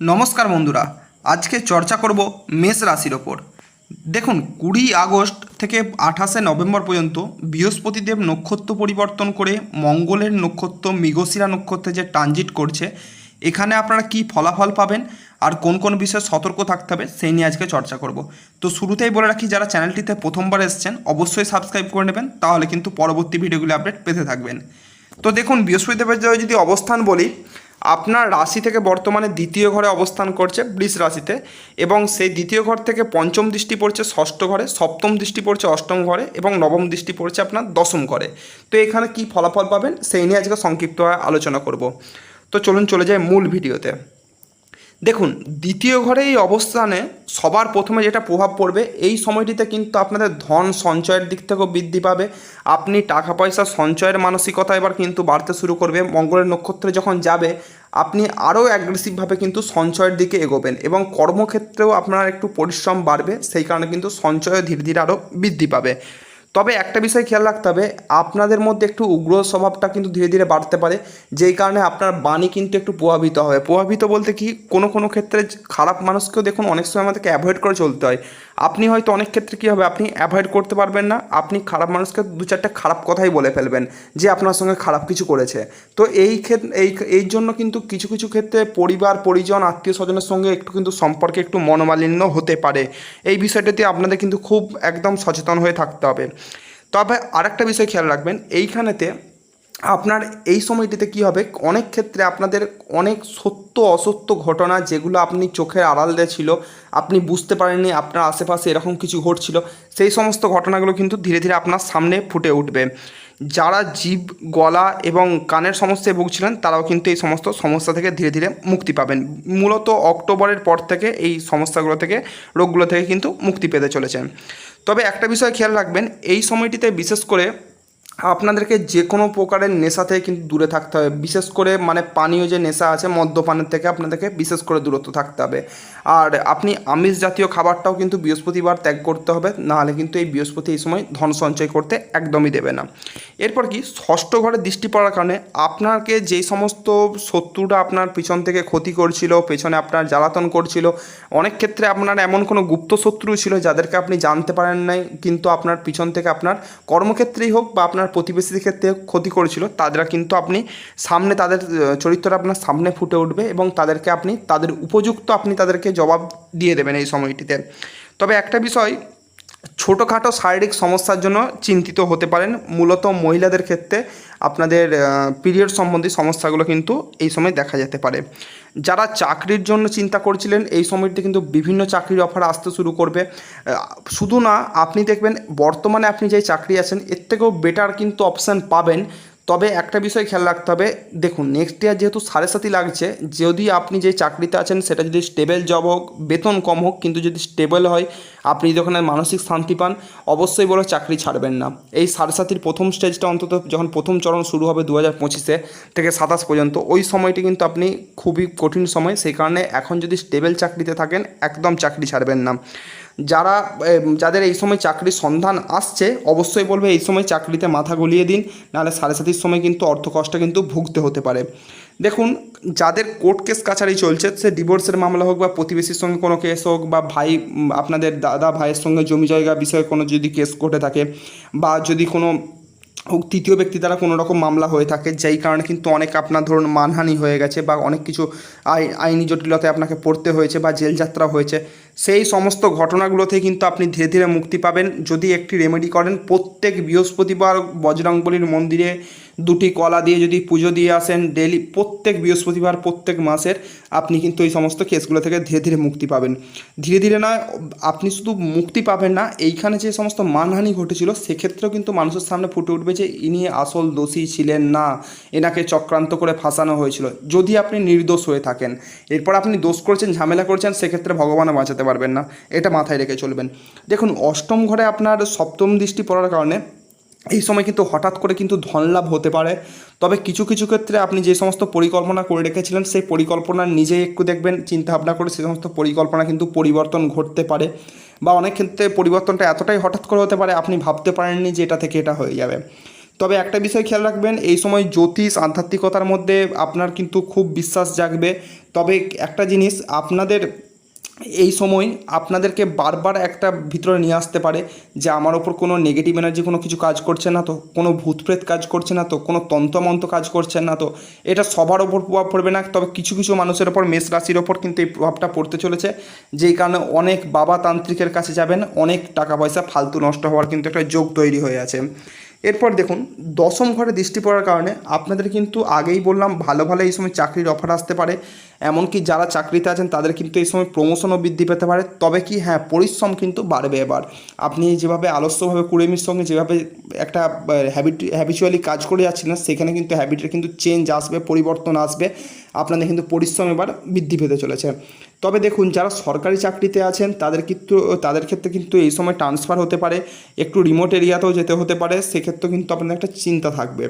নমস্কার বন্ধুরা, আজকে চর্চা করব মেষ রাশির ওপর। দেখুন, কুড়ি আগস্ট থেকে আঠাশে নভেম্বর পর্যন্ত বৃহস্পতিদেব নক্ষত্র পরিবর্তন করে মঙ্গলের নক্ষত্র, মৃগশিরা নক্ষত্রে যে ট্রানজিট করছে, এখানে আপনারা কি ফলাফল পাবেন আর কোন কোন বিষয়ে সতর্ক থাকতে হবে সেই নিয়ে আজকে চর্চা করব। তো শুরুতেই বলে রাখি, যারা চ্যানেলটিতে প্রথমবার এসছেন, অবশ্যই সাবস্ক্রাইব করে নেবেন, তাহলে কিন্তু পরবর্তী ভিডিওগুলি আপডেট পেতে থাকবেন। তো দেখুন, বৃহস্পতিদেবের যদি অবস্থান বলি আপনার রাশি থেকে বর্তমানে দ্বিতীয় ঘরে অবস্থান করছে বৃষ রাশিতে এবং সেই দ্বিতীয় ঘর থেকে পঞ্চম দৃষ্টি পড়ছে ষষ্ঠ ঘরে, সপ্তম দৃষ্টি পড়ছে অষ্টম ঘরে এবং নবম দৃষ্টি পড়ছে আপনার দশম ঘরে। তো এখানে কি ফলাফল পাবেন সেই নিয়ে আজকে সংক্ষিপ্তভাবে আলোচনা করব। তো চলুন চলে যাই মূল ভিডিওতে। দেখুন, দ্বিতীয় ঘরে এই অবস্থানে সবার প্রথমে যেটা প্রভাব পড়বে, এই সময়টিতে কিন্তু আপনাদের ধন সঞ্চয়ের দিক থেকেও বৃদ্ধি পাবে। আপনি টাকা পয়সা সঞ্চয়ের মানসিকতা এবার কিন্তু বাড়তে শুরু করবে। মঙ্গলের নক্ষত্রে যখন যাবে, আপনি আরও অ্যাগ্রেসিভভাবে কিন্তু সঞ্চয়ের দিকে এগোবেন এবং কর্মক্ষেত্রেও আপনার একটু পরিশ্রম বাড়বে, সেই কারণে কিন্তু সঞ্চয় ধীরে ধীরে আরও বৃদ্ধি পাবে। তবে একটা বিষয় খেয়াল রাখতে হবে, আপনাদের মধ্যে একটু উগ্র স্বভাবটা কিন্তু ধীরে ধীরে বাড়তে পারে, যেই কারণে আপনার বাণী কিন্তু একটু প্রভাবিত হবে। প্রভাবিত বলতে কি, কোনো কোনো ক্ষেত্রে খারাপ মানুষকেও দেখুন অনেক সময় আমাদেরকে অ্যাভয়েড করে চলতে হয়। আপনি হয়তো অনেক ক্ষেত্রে কী হবে, আপনি অ্যাভয়েড করতে পারবেন না, আপনি খারাপ মানুষকে দু চারটে খারাপ কথাই বলে ফেলবেন, যে আপনার সঙ্গে খারাপ কিছু করেছে। তো এই ক্ষেত্রে এই এই জন্য কিন্তু কিছু কিছু ক্ষেত্রে পরিবার, পরিজন আত্মীয় স্বজনের সঙ্গে একটু কিন্তু সম্পর্কে একটু মনোমালিন্য হতে পারে। এই বিষয়টাতে আপনাদের কিন্তু খুব একদম সচেতন হয়ে থাকতে হবে। তবে আরেকটা বিষয় খেয়াল রাখবেন এইখানেতে আপনার এই সময়টিতে কি হবে? অনেক ক্ষেত্রে আপনাদের অনেক সত্য, অসত্য ঘটনা যেগুলো আপনি চোখের আড়াল দিয়ে ছিল, আপনি বুঝতে পারেননি, আপনার আশেপাশে এরকম কিছু ঘটছিল, সেই সমস্ত ঘটনাগুলো কিন্তু ধীরে ধীরে আপনার সামনে ফুটে উঠবে। যারা জীব গলা এবং কানের সমস্যায় ভুগছিলেন, তারাও কিন্তু এই সমস্ত সমস্যা থেকে ধীরে ধীরে মুক্তি পাবেন। মূলত অক্টোবরের পর থেকে এই সমস্যাগুলো থেকে, রোগগুলো থেকে কিন্তু মুক্তি পেতে চলেছেন। তবে একটা বিষয় খেয়াল রাখবেন, এই সময়টিতে বিশেষ করে আপনাদেরকে যে কোনো প্রকারের নেশা থেকে কিন্তু দূরে থাকতে হবে। বিশেষ করে মানে পানীয় যে নেশা আছে, মদ্যপানের থেকে আপনাদেরকে বিশেষ করে দূরত্ব থাকতে হবে। আর আপনি আমিষ জাতীয় খাবারটাও কিন্তু বৃহস্পতিবার ত্যাগ করতে হবে, নাহলে কিন্তু এই বৃহস্পতি এই সময় ধন সঞ্চয় করতে একদমই দেবে না। এরপর কি, ষষ্ঠ ঘরে দৃষ্টি পড়ার কারণে আপনাকে যেই সমস্ত শত্রুরা আপনার পিছন থেকে ক্ষতি করছিল, পেছনে আপনার জ্বালাতন করছিল, অনেক ক্ষেত্রে আপনার এমন কোনো গুপ্ত শত্রু ছিল যাদেরকে আপনি জানতে পারেন নাই, কিন্তু আপনার পিছন থেকে আপনার কর্মক্ষেত্রেই হোক বা আপনার প্রতিবেশীর ক্ষেত্রে ক্ষতি করেছিল, তাদের কিন্তু আপনি সামনে তাদের, চরিত্রটা আপনার সামনে ফুটে উঠবে এবং তাদেরকে আপনি, তাদের উপযুক্ত আপনি তাদেরকে জবাব দিয়ে দেবেন এই সময়টিতে। তবে একটা বিষয়, ছোটোখাটো শারীরিক সমস্যার জন্য চিন্তিত হতে পারেন। মূলত মহিলাদের ক্ষেত্রে আপনাদের পিরিয়ড সম্বন্ধী সমস্যাগুলো কিন্তু এই সময় দেখা যেতে পারে। যারা চাকরির জন্য চিন্তা করছিলেন, এই সময়টিতে কিন্তু বিভিন্ন চাকরির অফার আসতে শুরু করবে। শুধু না, আপনি দেখবেন বর্তমানে আপনি যে চাকরি আছেন, এর থেকেও বেটার কিন্তু অপশান পাবেন তবে একটা বিষয় খেয়াল রাখতে হবে। দেখুন নেক্সট ইয়ার যেহেতু সাড়ে সাতই লাগছে, যদি আপনি যে চাকরিতে আছেন, সেটা যদি স্টেবল জব হোক, বেতন কম হোক, কিন্তু যদি স্টেবল হয়, আপনি যদি ওখানে মানসিক শান্তি পান, অবশ্যই বলে চাকরি ছাড়বেন না। এই সাড়ে সাতির প্রথম স্টেজটা অন্তত যখন প্রথম চরণ শুরু হবে দু হাজার পঁচিশে থেকে সাতাশ পর্যন্ত, ওই সময়টি কিন্তু আপনি খুবই কঠিন সময়। সেই কারণে এখন যদি স্টেবল চাকরিতে থাকেন, একদম চাকরি ছাড়বেন না। যারা যাদের এই সময় চাকরির সন্ধান আসছে, অবশ্যই বলবে এই সময় চাকরিতে মাথা গলিয়ে দিন, নাহলে সাড়ে সাতির সময় কিন্তু অর্থকষ্টে কিন্তু ভুগতে হতে পারে। দেখুন, যাদের কোর্ট কেস কাছারি চলছে, সে ডিভোর্সের মামলা হোক বা প্রতিবেশীর সঙ্গে কোনো কেস হোক বা ভাই আপনাদের দাদা ভাইয়ের সঙ্গে জমি জায়গা বিষয়ে কোনো যদি কেস ঘটে থাকে বা যদি কোনো হোক তৃতীয় ব্যক্তি দ্বারা কোনো রকম মামলা হয়ে থাকে, যেই কারণে কিন্তু অনেক আপনার ধরুন মানহানি হয়ে গেছে বা অনেক কিছু আই, আইনি জটিলতায় আপনাকে পড়তে হয়েছে বা জেলযাত্রা হয়েছে সেই সমস্ত ঘটনাগুলোতে কিন্তু আপনি ধীরে ধীরে মুক্তি পাবেন। যদি একটি রেমেডি করেন, প্রত্যেক বৃহস্পতিবার বজরংবলির মন্দিরে দুটি কলা দিয়ে যদি পুজো দিয়ে আসেন ডেলি প্রত্যেক বৃহস্পতিবার, প্রত্যেক মাসের, আপনি কিন্তু এই সমস্ত কেসগুলো থেকে ধীরে ধীরে মুক্তি পাবেন। ধীরে ধীরে না আপনি শুধু মুক্তি পাবেন না, এইখানে যে সমস্ত মানহানি ঘটেছিল, সেক্ষেত্রেও কিন্তু মানুষের সামনে ফুটে উঠবে যে, ইনি আসল দোষী ছিলেন না, এনাকে চক্রান্ত করে ফাঁসানো হয়েছিল। যদি আপনি নির্দোষ হয়ে থাকেন, এরপর আপনি দোষ করেছেন, ঝামেলা করেছেন, সেক্ষেত্রে ভগবানও বাঁচাতে পারবেন না, এটা মাথায় রেখে চলবেন। দেখুন, অষ্টম ঘরে আপনার সপ্তম দৃষ্টি পড়ার কারণে এই সময় কিন্তু হঠাৎ করে কিন্তু ধনলাভ হতে পারে। তবে কিছু কিছু ক্ষেত্রে আপনি যে সমস্ত পরিকল্পনা করে রেখেছিলেন, সেই পরিকল্পনা নিজেই একটু দেখবেন চিন্তা ভাবনা করে সেই সমস্ত পরিকল্পনা কিন্তু পরিবর্তন ঘটতে পারে। বা অনেক ক্ষেত্রে পরিবর্তনটা এতটাই হঠাৎ করে হতে পারে, আপনি ভাবতে পারেননি যে এটা থেকে এটা হয়ে যাবে। তবে একটা বিষয় খেয়াল রাখবেন, এই সময় জ্যোতিষ, আধ্যাত্মিকতার মধ্যে আপনার কিন্তু খুব বিশ্বাস জাগবে। তবে একটা জিনিস, আপনাদের এই সময় আপনাদেরকে বারবার একটা ভিতরে নিয়ে আসতে পারে যে আমার ওপর কোনো নেগেটিভ এনার্জি কোনো কিছু কাজ করছে না তো, কোনো ভূতপ্রেত কাজ করছে না তো, কোনো তন্ত্রমন্ত্র কাজ করছে না তো, এটা সবার ওপর প্রভাব পড়বে না, তবে কিছু কিছু মানুষের ওপর, মেষ রাশির ওপর কিন্তু এই প্রভাবটা পড়তে চলেছে, যেই কারণে অনেক বাবা তান্ত্রিকের কাছে যাবেন, অনেক টাকা পয়সা ফালতু নষ্ট হওয়ার কিন্তু একটা যোগ তৈরি হয়ে আছে। এরপর দেখুন, দশম ঘরে দৃষ্টি পড়ার কারণে আপনাদের কিন্তু আগেই বললাম, ভালো ভালো এই সময় চাকরির অফার আসতে পারে। এমনকি যারা চাকরিতে আছেন, তাদের কিন্তু এই সময় প্রমোশনও বৃদ্ধি পেতে পারে। তবে কি হ্যাঁ পরিশ্রম কিন্তু বাড়বে এবার। আপনি যেভাবে আলস্যভাবে কুড়েমির সঙ্গে যেভাবে একটা হ্যাবিট হ্যাবিচুয়ালি কাজ করে যাচ্ছেন না সেখানে কিন্তু হ্যাবিটের কিন্তু চেঞ্জ আসবে, পরিবর্তন আসবে। আপনাদের কিন্তু পরিশ্রম এবার বৃদ্ধি পেতে চলেছে। তবে দেখুন, যারা সরকারি চাকরিতে আছেন, তাদের কিন্তু, তাদের ক্ষেত্রে কিন্তু এই সময় ট্রান্সফার হতে পারে। একটু রিমোট এরিয়াতেও যেতে হতে পারে, সেক্ষেত্রেও কিন্তু আপনাদের একটা চিন্তা থাকবে।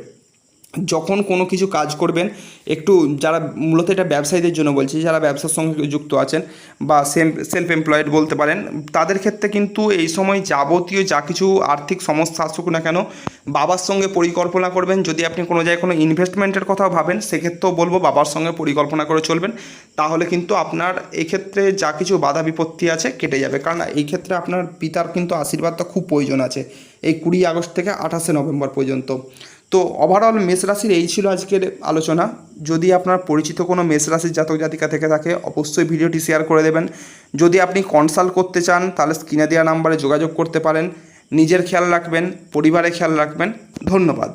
যখন কোনো কিছু কাজ করবেন, একটু যারা মূলত এটা ব্যবসায়ীদের জন্য বলছি, যারা ব্যবসার সঙ্গে যুক্ত আছেন বা সেম সেলফ এমপ্লয়েড বলতে পারেন, তাদের ক্ষেত্রে কিন্তু এই সময় যাবতীয় যা কিছু আর্থিক সমস্যা আসুক না কেন, বাবার সঙ্গে পরিকল্পনা করবেন। যদি আপনি কোনো জায়গায় কোনো ইনভেস্টমেন্টের কথা ভাবেন, সেক্ষেত্রেও বলব বাবার সঙ্গে পরিকল্পনা করে চলবেন। তাহলে কিন্তু আপনার এই ক্ষেত্রে যা কিছু বাধা বিপত্তি আছে, কেটে যাবে। কারণ এই ক্ষেত্রে আপনার পিতার কিন্তু আশীর্বাদটা খুব প্রয়োজন আছে। এই কুড়ি আগস্ট থেকে আঠাশে নভেম্বর পর্যন্ত। তো ওভারঅল মেষ রাশির এই ছিল আজকের আলোচনা। যদি আপনার পরিচিত কোনো মেষ রাশির জাতক জাতিকা থেকে থাকে, অবশ্যই ভিডিওটি শেয়ার করে দেবেন। যদি আপনি কনসাল্ট করতে চান, তাহলে স্ক্রিনে দেওয়া নাম্বারে যোগাযোগ করতে পারেন। নিজের খেয়াল রাখবেন, পরিবারের খেয়াল রাখবেন। ধন্যবাদ।